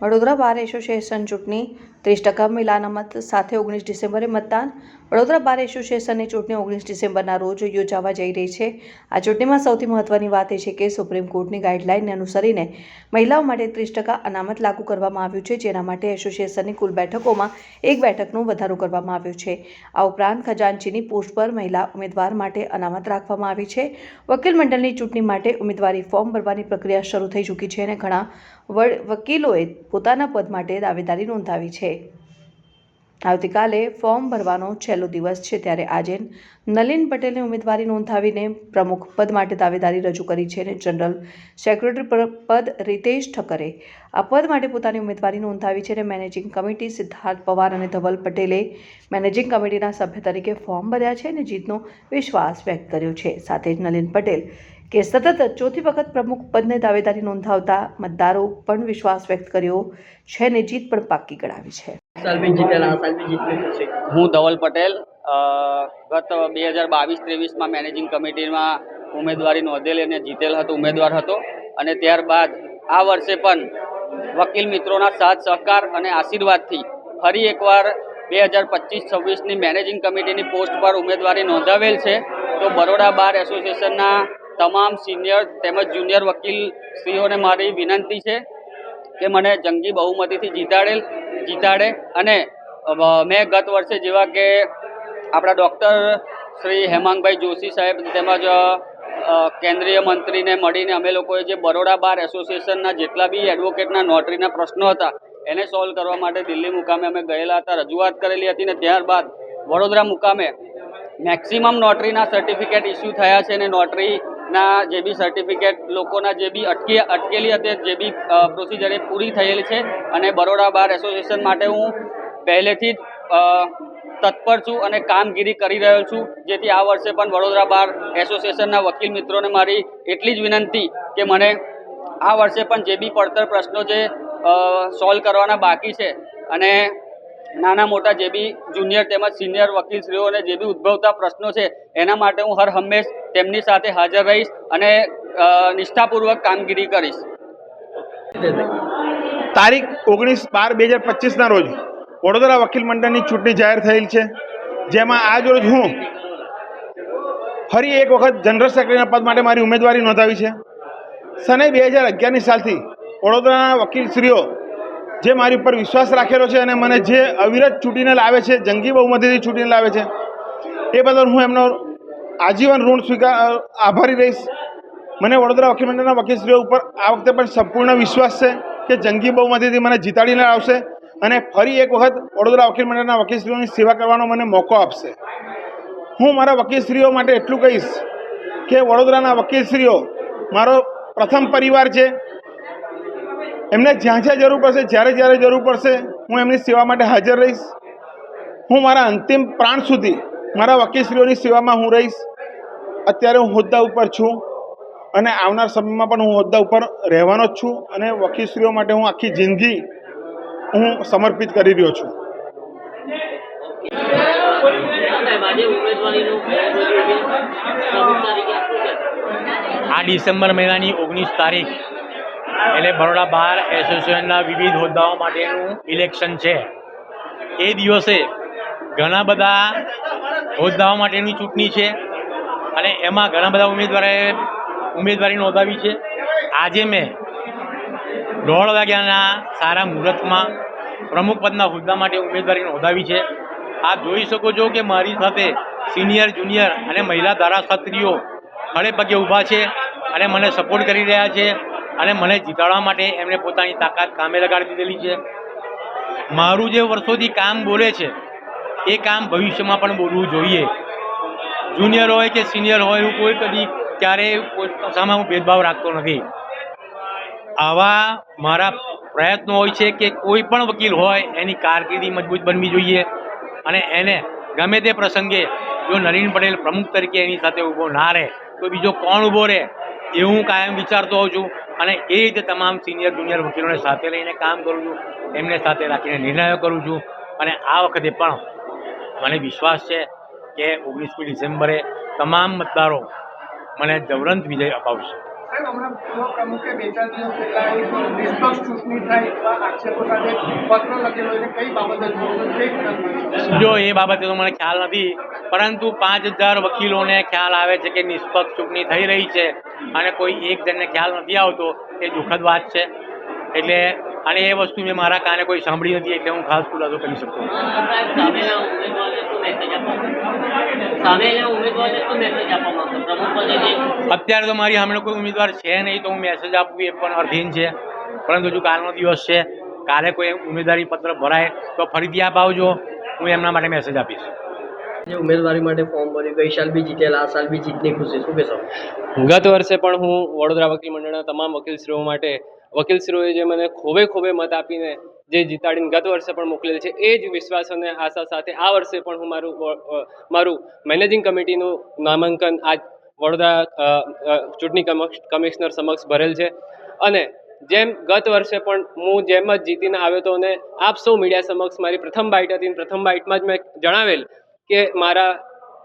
Vadodara bar association ચૂંટણી ત્રીસ ટકા મહિલા મત સાથે ઓગણીસ ડિસેમ્બરે મતદાન વડોદરા બાર એસોસિએશનની ચૂંટણી ઓગણીસ ડિસેમ્બરના રોજ યોજાવા જઈ રહી છે. આ ચૂંટણીમાં સૌથી મહત્વની વાત એ છે કે સુપ્રીમ કોર્ટની ગાઈડલાઇનને અનુસરીને મહિલાઓ માટે ત્રીસ ટકા અનામત લાગુ કરવામાં આવ્યું છે, જેના માટે એસોસિએશનની કુલ બેઠકોમાં એક બેઠકનો વધારો કરવામાં આવ્યો છે. આ ઉપરાંત ખજાનચીની પોસ્ટ પર મહિલા ઉમેદવાર માટે અનામત રાખવામાં આવી છે. વકીલ મંડળની ચૂંટણી માટે ઉમેદવારી ફોર્મ ભરવાની પ્રક્રિયા શરૂ થઈ ચૂકી છે અને ઘણા વડ વકીલોએ પોતાના પદ માટે દાવેદારી નોંધાવી છે. આવતીકાલે ફોર્મ ભરવાનો છેલ્લો દિવસ છે ત્યારે આજે નલિન પટેલની ઉમેદવારી નોંધાવીને પ્રમુખ પદ માટે દાવેદારી રજૂ કરી છે અને જનરલ સેક્રેટરી પદ રિતેશ ઠક્કરે આ પદ માટે પોતાની ઉમેદવારી નોંધાવી છે અને મેનેજિંગ કમિટી સિદ્ધાર્થ પવાર અને ધવલ પટેલે મેનેજિંગ કમિટીના સભ્ય તરીકે ફોર્મ ભર્યા છે અને જીતનો વિશ્વાસ વ્યક્ત કર્યો છે. સાથે જ નલિન પટેલ કે સતત ચોથી વખત પ્રમુખ પદને દાવેદારી નોંધાવતા મતદારો પણ વિશ્વાસ વ્યક્ત કર્યો. છે ને જીત પણ પાક્કી ગણાવી છે. હું ધવલ પટેલ ગત બે હજાર બાવીસ ત્રેવીસમાં મેનેજિંગ કમિટીમાં ઉમેદવારી નોંધેલી અને જીતેલ હતો ઉમેદવાર હતો. અને ત્યારબાદ આ વર્ષે પણ વકીલ મિત્રોના સાથ સહકાર અને આશીર્વાદથી ફરી એકવાર બે હજાર પચીસ છવ્વીસની મેનેજિંગ કમિટીની પોસ્ટ પર ઉમેદવારી નોંધાવેલ છે. તો બરોડા બાર એસોસિએશનના તમામ સિનિયર તેમજ જુનિયર વકીલ શ્રીઓને મારી વિનંતી છે કે મને જંગી બહુમતીથી જીતાડેલ, જીતાડે અને મેં ગત વર્ષે જેવા કે આપણા ડૉક્ટર શ્રી હેમાંગભાઈ જોશી સાહેબ તેમજ કેન્દ્રીય મંત્રીને મળીને અમે લોકોએ જે બરોડા બાર એસોસિએશનના જેટલા બી એડવોકેટના નોટરીના પ્રશ્નો હતા, એને સોલ્વ કરવા માટે દિલ્હી મુકામે અમે ગયેલા હતા, રજૂઆત કરેલી હતી ને ત્યારબાદ વડોદરા મુકામે મેક્સિમમ નોટરીના સર્ટિફિકેટ ઇસ્યુ થયા છે અને નોટરીના જે બી સર્ટિફિકેટ લોકોના જે બી અટકી, અટકેલી હતી, જે બી પ્રોસિજર એ પૂરી થયેલી છે. અને બરોડા બાર એસોસિએશન માટે હું પહેલેથી જ તત્પર છું અને કામગીરી કરી રહ્યો છું. જેથી આ વર્ષે પણ વડોદરા બાર એસોસિએશનના વકીલ મિત્રોને મારી એટલી જ વિનંતી કે મને આ વર્ષે પણ જે બી પડતર પ્રશ્નો જે સોલ્વ કરવાના બાકી છે અને નાના મોટા જે બી જુનિયર તેમજ સિનિયર વકીલશ્રીઓને જે બી ઉદ્ભવતા પ્રશ્નો છે, એના માટે હું હર હંમેશ તેમની સાથે હાજર રહીશ અને નિષ્ઠાપૂર્વક કામગીરી કરીશ. તારીખ ઓગણીસ બાર બે હજાર પચીસના રોજ વડોદરા વકીલ મંડળની ચૂંટણી જાહેર થયેલ છે, જેમાં આજ રોજ હું ફરી એક વખત જનરલ સેક્રેટરીના પદ માટે મારી ઉમેદવારી નોંધાવી છે. સને બે હજાર અગિયારની સાલથી વડોદરાના વકીલશ્રીઓ જે મારી ઉપર વિશ્વાસ રાખેલો છે અને મને જે અવિરત ચૂંટીને લાવે છે, જંગી બહુમતીથી ચૂંટીને લાવે છે, એ બદલ હું એમનો આજીવન ઋણ સ્વીકાર આભારી રહીશ. મને વડોદરા વકીલ મંડળના વકીલશ્રીઓ ઉપર આ વખતે પણ સંપૂર્ણ વિશ્વાસ છે કે જંગી બહુમતીથી મને જીતાડીને આવશે અને ફરી એક વખત વડોદરા વકીલ મંડળના વકીલશ્રીઓની સેવા કરવાનો મને મોકો આપશે. હું મારા વકીલશ્રીઓ માટે એટલું કહીશ કે વડોદરાના વકીલશ્રીઓ મારો પ્રથમ પરિવાર છે એમને જ્યાં જ્યાં જરૂર પડશે, જ્યારે જ્યારે જરૂર પડશે, હું એમની સેવા માટે હાજર રહીશ. હું મારા અંતિમ પ્રાણ સુધી, મારા વકીલશ્રીઓની સેવામાં હું રહીશ. અત્યારે હું હોદ્દા ઉપર છું અને આવનાર સમયમાં પણ હું હોદ્દા ઉપર રહેવાનો જ છું અને વકીલશ્રીઓ માટે હું આખી જિંદગી હું સમર્પિત કરી રહ્યો છું. આ ડિસેમ્બર મહિનાની ઓગણીસ તારીખ એટલે બરોડા બાર એસોસિએશનના વિવિધ હોદ્દાઓ માટેનું ઇલેક્શન છે. એ દિવસે ઘણા બધા હોદ્દાઓ માટેની ચૂંટણી છે અને એમાં ઘણા બધા ઉમેદવારોએ ઉમેદવારી નોંધાવી છે. આજે મેં દોઢ વાગ્યાના સારા મુહૂર્તમાં પ્રમુખ પદના હોદ્દા માટે ઉમેદવારી નોંધાવી છે. આપ જોઈ શકો છો કે મારી સાથે સિનિયર, જુનિયર અને મહિલા ધારાશાસ્ત્રીઓ ખડે પગે ઊભા છે અને મને સપોર્ટ કરી રહ્યા છે. અને મને જીતાડવા માટે એમણે પોતાની તાકાત કામે લગાડી દીધેલી છે. મારું જે વર્ષોથી કામ બોલે છે, એ કામ ભવિષ્યમાં પણ બોલવું જોઈએ. જુનિયર હોય કે સિનિયર હોય એવું કોઈ કદી ક્યારેય સામે હું ભેદભાવ રાખતો નથી. આવા મારા પ્રયત્નો હોય છે કે કોઈ પણ વકીલ હોય, એની કારકિર્દી મજબૂત બનવી જોઈએ અને એને ગમે તે પ્રસંગે જો નરેન પટેલ પ્રમુખ તરીકે એની સાથે ઊભો ના રહે, તો બીજો કોણ ઊભો રહે? એવું હું કાયમ વિચારતો હોઉં છું. અને એ રીતે તમામ સિનિયર જુનિયર વકીલોને સાથે લઈને કામ કરું છું. એમને સાથે રાખીને નિર્ણયો કરું છું. અને આ વખતે પણ મને વિશ્વાસ છે કે ઓગણીસમી ડિસેમ્બરે તમામ મતદારો મને જવરંત વિજય અપાવશે. સાહેબ હમણાં પૂર્વ પ્રમુખે બે ચાર દિવસ પહેલા એક નિષ્પક્ષ ચૂંટણી થાય એવા આક્ષેપો સાથે પત્ર લખેલો એટલે કઈ બાબતે જો એ બાબતે તો મને ખ્યાલ નથી પરંતુ પાંચ હજાર વકીલોને ખ્યાલ આવે છે કે નિષ્પક્ષ ચૂંટણી થઈ રહી છે અને કોઈ એક જણને ખ્યાલ નથી આવતો એ દુઃખદ વાત છે. એટલે અને એ વસ્તુ મેં મારા કાને કોઈ સાંભળી નથી એટલે હું ખાસ ખુલાસો કરી શકતો નથી. સાહેબ સામેના ઉમેદવારને શું મેસેજ આપવા માંગો સામેના ઉમેદવારને શું મેસેજ આપવા માંગો પ્રમુખ પદે જે અત્યારે તો મારી હમણાં કોઈ ઉમેદવાર છે નહીં તો હું મેસેજ આપું એ પણ અર્થહીન છે. પરંતુ હજુ કાલનો દિવસ છે કાલે કોઈ ઉમેદવારી પત્ર ભરાય તો ફરીથી આપ આવજો હું એમના માટે મેસેજ આપીશ. ઉમેદવારી માટે ફોર્મ ભર્યું ગઈ સાલ બી જીતેલા આ સાલ બી જીતની ખુશી શું કહેશો? ગત વર્ષે પણ હું વડોદરા વકીલ મંડળના તમામ વકીલશ્રીઓ માટે વકીલશ્રીઓએ જે મને ખોબે ખોબે મત આપીને જે જીતાડીને ગત વર્ષે પણ મોકલેલ છે, એ જ વિશ્વાસ અને આશા સાથે આ વર્ષે પણ હું મારું મારું મેનેજિંગ કમિટીનું નામાંકન આજ વડોદરા ચૂંટણી કમિશનર સમક્ષ ભરેલ છે. અને જેમ ગત વર્ષે પણ હું જેમ જ જીતીને આવ્યો હતો અને આપ સૌ મીડિયા સમક્ષ મારી પ્રથમ બાઇટ હતી પ્રથમ બાઇટમાં જ મેં જણાવેલ કે મારા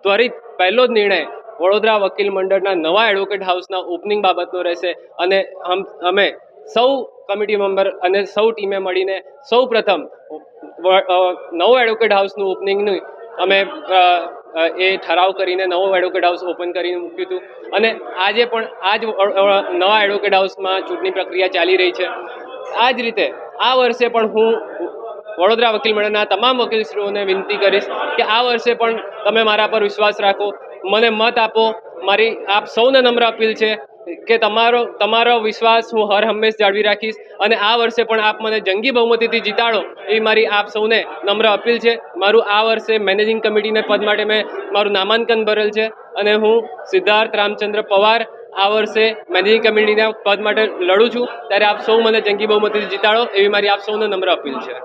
ત્વરિત પહેલો જ નિર્ણય વડોદરા વકીલ મંડળના નવા એડવોકેટ હાઉસના ઓપનિંગ બાબતનો રહેશે અને અમે સૌ કમિટી મેમ્બર અને સૌ ટીમે મળીને સૌ પ્રથમ નવો એડવોકેટ હાઉસનું ઓપનિંગનું અમે એ ઠરાવ કરીને નવો એડવોકેટ હાઉસ ઓપન કરીને મૂક્યું હતું. અને આજે પણ આ જ નવા એડવોકેટ હાઉસમાં ચૂંટણી પ્રક્રિયા ચાલી રહી છે. આ જ રીતે, આ વર્ષે પણ હું વડોદરા વકીલ મંડળના તમામ વકીલશ્રીઓને વિનંતી કરીશ કે આ વર્ષે પણ તમે મારા પર વિશ્વાસ રાખો, મને મત આપો. મારી, આપ સૌને નમ્ર અપીલ છે કે તમારો તમારો વિશ્વાસ હું હર હંમેશ જાળવી રાખીશ અને આ વર્ષે પણ આપ મને જંગી બહુમતીથી જીતાડો એ મારી આપ સૌને નમ્ર અપીલ છે. મારું આ વર્ષે મેનેજિંગ કમિટીને પદ માટે મેં મારું નામાંકન ભરેલ છે અને હું સિદ્ધાર્થ રામચંદ્ર પવાર આ વર્ષે મેનેજિંગ કમિટીના પદ માટે લડું છું. ત્યારે આપ સૌ મને જંગી બહુમતીથી જીતાડો એવી મારી આપ સૌને નમ્ર અપીલ છે.